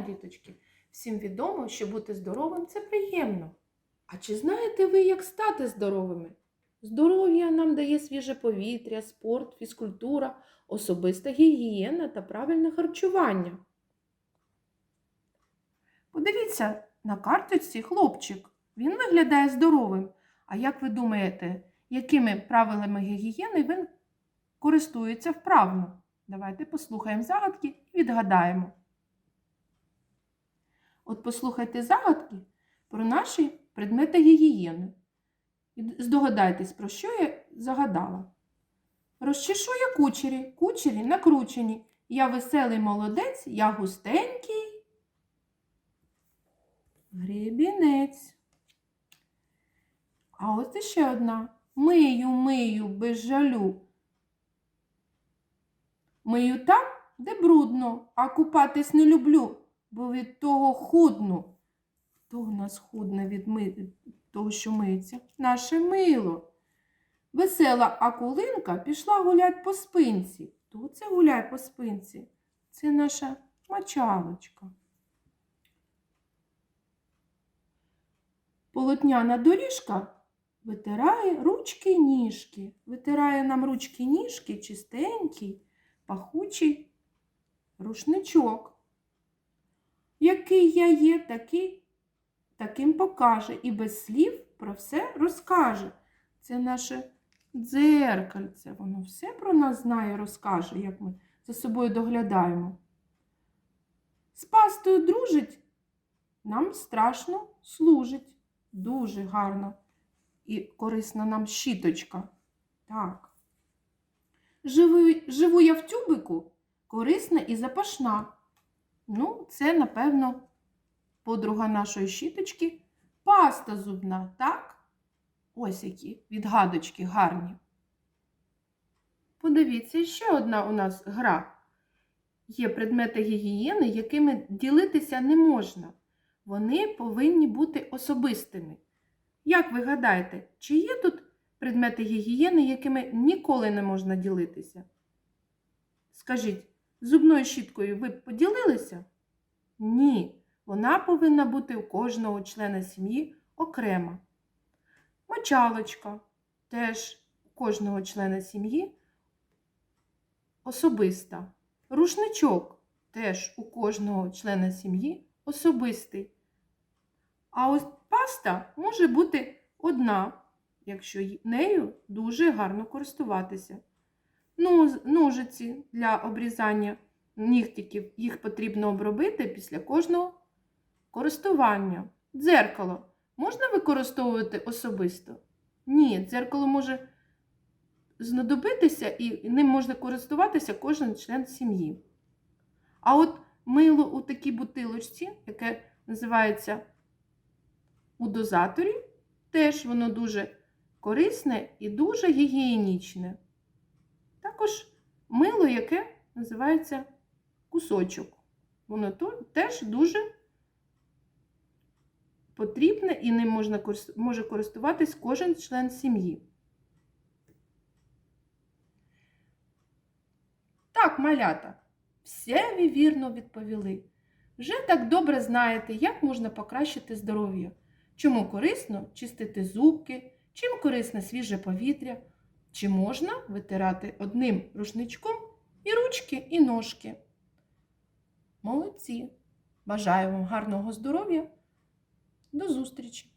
діточки! Всім відомо, що бути здоровим це приємно. А чи знаєте ви, як стати здоровими? Здоров'я нам дає свіже повітря, спорт, фізкультура, особиста гігієна та правильне харчування. Подивіться на карточці хлопчик. Він виглядає здоровим. А як ви думаєте, якими правилами гігієни він користується вправно? Давайте послухаємо загадки і відгадаємо. От послухайте загадки про наші предмети гігієни. І здогадайтесь, про що я загадала. Розчешу я кучері, кучері накручені. Я веселий молодець, я густенький. Гребінець. А ось іще одна. Мию, мию без жалю. Мию там, де брудно, а купатись не люблю, бо від того худну. Хто в нас худне від ми... того, що миється? Наше мило. Весела акулинка пішла гулять по спинці. Хто це гуляє по спинці? Це наша мочалочка. Полотняна доріжка витирає ручки ніжки. Витирає нам ручки ніжки чистенький, пахучий рушничок. Який я є, такий, таким покаже і без слів про все розкаже. Це наше дзеркальце. Воно все про нас знає, розкаже, як ми за собою доглядаємо. З пастою дружить, нам страшно служить. Дуже гарно і корисна нам щіточка. Так. Живу, живу я в тюбику, корисна і запашна. Ну, це, напевно, подруга нашої щіточки. Паста зубна, так? Ось які відгадочки гарні. Подивіться, ще одна у нас гра. Є предмети гігієни, якими ділитися не можна. Вони повинні бути особистими. Як ви гадаєте, чи є тут предмети гігієни, якими ніколи не можна ділитися? Скажіть, зубною щіткою ви б поділилися? Ні, вона повинна бути у кожного члена сім'ї окрема. Мочалочка теж у кожного члена сім'ї особиста. Рушничок теж у кожного члена сім'ї особистий. А ось паста може бути одна, якщо нею дуже гарно користуватися. Ну, ножиці для обрізання нігтиків їх потрібно обробити після кожного користування. Дзеркало можна використовувати особисто? Ні, дзеркало може знадобитися і ним можна користуватися кожен член сім'ї. А от мило у такій бутилочці, яке називається у дозаторі, теж воно дуже корисне і дуже гігієнічне. Також мило, яке називається кусочок. Воно теж дуже потрібне і ним можна, може користуватись кожен член сім'ї. Так, малята, все ви вірно відповіли. Вже так добре знаєте, як можна покращити здоров'я, чому корисно чистити зубки, чим корисне свіже повітря, чи можна витирати одним рушничком і ручки, і ножки. Молодці! Бажаю вам гарного здоров'я! До зустрічі!